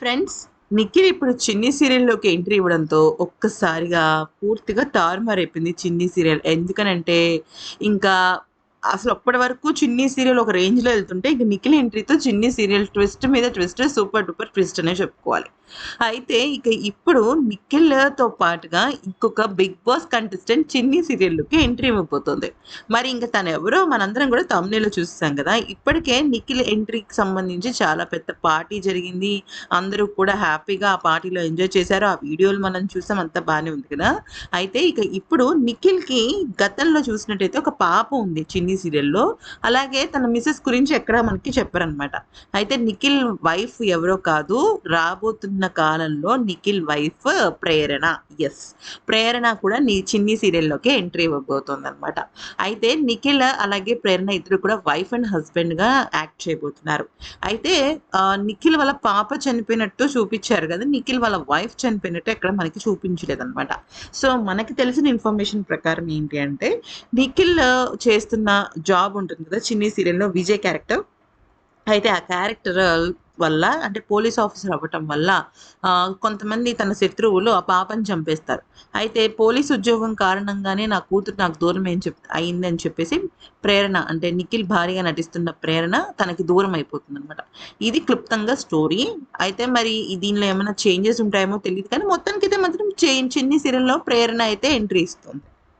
Friends Nikhil ఇప్పుడు చిన్ని సీరియల్లోకి entry ఇవ్వడంతో ఒక్కసారిగా పూర్తిగా తారుమారైపోయింది చిన్ని సీరియల్. ఎందుకనంటే ఇంకా అసలు అప్పటి వరకు చిన్ని సీరియల్ ఒక రేంజ్లో వెళ్తుంటే ఇక నిఖిల్ ఎంట్రీతో చిన్ని సీరియల్ ట్విస్ట్ మీద ట్విస్ట్ సూపర్ డూపర్ ట్విస్ట్ అనే చెప్పుకోవాలి. అయితే ఇక ఇప్పుడు నిఖిల్తో పాటుగా ఇంకొక బిగ్ బాస్ కంటెస్టెంట్ చిన్ని సీరియల్లోకి ఎంట్రీ ఇవ్వబోతుంది. మరి ఇంకా తను ఎవరో మనందరం కూడా తమిళలో చూస్తాం కదా. ఇప్పటికే నిఖిల్ ఎంట్రీకి సంబంధించి చాలా పెద్ద పార్టీ జరిగింది. అందరూ కూడా హ్యాపీగా ఆ పార్టీలో ఎంజాయ్ చేశారు. ఆ వీడియోలు మనం చూసాం అంతా బాగానే ఉంది కదా. అయితే ఇక ఇప్పుడు నిఖిల్కి గతంలో చూసినట్టయితే ఒక పాప ఉంది. చిన్ని సీరియల్లో. అలాగే తన మిసెస్ గురించి ఎక్కడ మనకి చెప్పారనమాట అయితే నిఖిల్ వైఫ్ ఎవరో కాదు రాబోతున్న కాలంలో నిఖిల్ వైఫ్ ప్రేరణ. ఎస్ ప్రేరణ కూడా నీ చిన్ని సీరియల్లోకి ఎంట్రీ ఇవ్వబోతుంది అనమాట అయితే నిఖిల్ అలాగే ప్రేరణ ఇద్దరు కూడా వైఫ్ అండ్ హస్బెండ్గా యాక్ట్ చేయబోతున్నారు. అయితే నిఖిల్ వాళ్ళ పాప చనిపోయినట్టు చూపించారు కదా నిఖిల్ వాళ్ళ వైఫ్ చనిపోయినట్టు ఎక్కడ మనకి చూపించలేదు అనమాట సో మనకి తెలిసిన ఇన్ఫర్మేషన్ ప్రకారం ఏంటి అంటే నిఖిల్ చేస్తున్న జాబ్ ఉంటుంది కదా చిన్ని సీరియల్లో విజయ్ క్యారెక్టర్. అయితే ఆ క్యారెక్టర్ వల్ల అంటే పోలీస్ ఆఫీసర్ అవ్వటం వల్ల కొంతమంది తన శత్రువులు ఆ పాపని చంపేస్తారు. అయితే పోలీస్ ఉద్యోగం కారణంగానే నా కూతురు నాకు దూరం ఏం చెప్ అయిందని చెప్పేసి ప్రేరణ అంటే నిఖిల్ భారీగా నటిస్తున్న ప్రేరణ తనకి దూరం అయిపోతుంది అనమాట ఇది క్లుప్తంగా స్టోరీ. అయితే మరి దీనిలో ఏమైనా చేంజెస్ ఉంటాయేమో తెలియదు కానీ మొత్తానికి అయితే మాత్రం చే- చిన్ని సీరియల్లో ప్రేరణ అయితే ఎంట్రీ ఇస్తుంది.